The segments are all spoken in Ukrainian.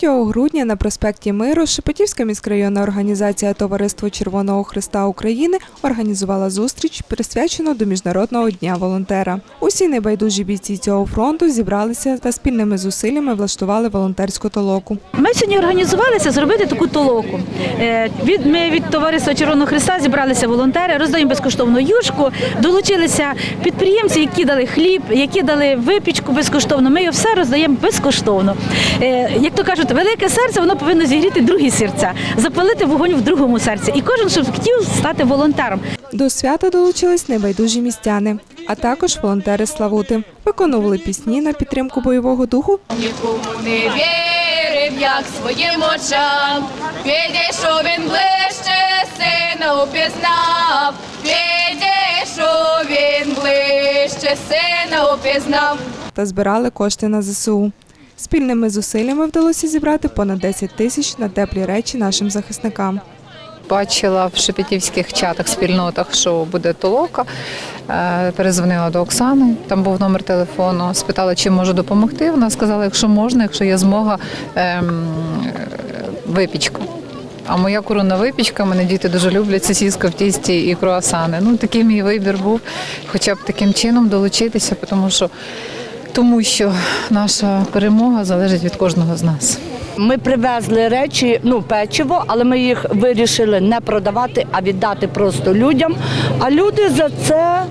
3 грудня на проспекті Миру Шепетівська міськрайонна організація Товариство Червоного Христа України організувала зустріч, присвячену до Міжнародного дня волонтера. Усі небайдужі бійці цього фронту зібралися та спільними зусиллями влаштували волонтерську толоку. Ми сьогодні організувалися зробити таку толоку. Е, ми від товариства Червоного Христа зібралися волонтери, роздаємо безкоштовну юшку. Долучилися підприємці, які дали хліб, які дали випічку безкоштовно. Ми все роздаємо безкоштовно. Е, Як то кажуть, велике серце воно повинно зігріти другі серця, запалити вогонь в другому серці. І кожен, щоб хотів стати волонтером. До свята долучились небайдужі містяни, а також волонтери Славути. Виконували пісні на підтримку бойового духу Нікому не вірив, як своїм очам. Підійшов він ближче, сина упізнав. Підійшов він ближче, сина упізнав. та збирали кошти на ЗСУ. Спільними зусиллями вдалося зібрати понад 10 тисяч на теплі речі нашим захисникам. Бачила в шепетівських чатах, спільнотах, що буде толока. Е, Перезвонила до Оксани, там був номер телефону, спитала, чи можу допомогти. Вона сказала, якщо можна, якщо є змога, ем, випічка. А моя коронна випічка, мене діти дуже люблять сосіска в тісті і круасани. Ну, такий мій вибір був, хоча б таким чином долучитися, тому що, тому що наша перемога залежить від кожного з нас. Ми привезли речі, ну печиво, але ми їх вирішили не продавати, а віддати просто людям. А люди за це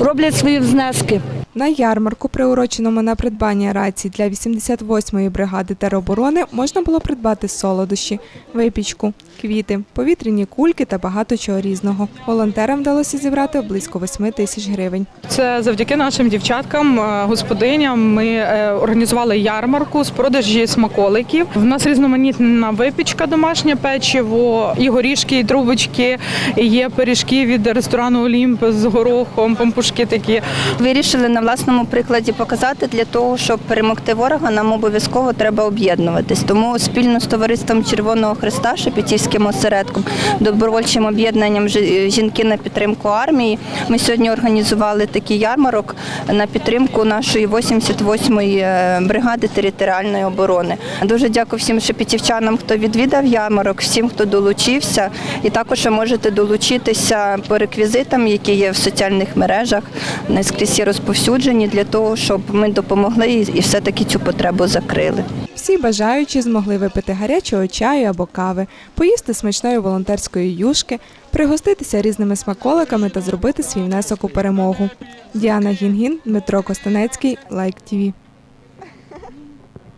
роблять свої внески. На ярмарку, приуроченому на придбання рацій для 88-ї бригади тероборони, можна було придбати солодощі, випічку, квіти, повітряні кульки та багато чого різного. Волонтерам вдалося зібрати близько 8 тисяч гривень. Це завдяки нашим дівчаткам, е, господиням. Ми е, організували ярмарку з продажі смаколиків. В нас різноманітна випічка, домашнє печиво, і горішки, і трубочки. І є пиріжки від ресторану Олімп з горохом, пампушки такі. Вирішили на власному прикладі показати для того, щоб перемогти ворога, нам обов'язково треба об'єднуватись. Тому спільно з товариством Червоного Христа, Шепетівським осередком, добровольчим об'єднанням жінки на підтримку армії. Ми сьогодні організували такий ярмарок на підтримку нашої 88-ї е, бригади територіальної оборони. Дуже дякую всім шепетівчанам, хто відвідав ярмарок, всім, хто долучився, і також ви можете долучитися по реквізитам, які є в соціальних мережах, наскрізь є розповсюджені для того, щоб ми допомогли і все-таки цю потребу закрили. Всі бажаючі змогли випити гарячого чаю або кави, поїсти смачної волонтерської юшки, пригоститися різними смаколиками та зробити свій внесок у перемогу. Діана Гінгін, Дмитро Костанецький, Лайк ТІВІ.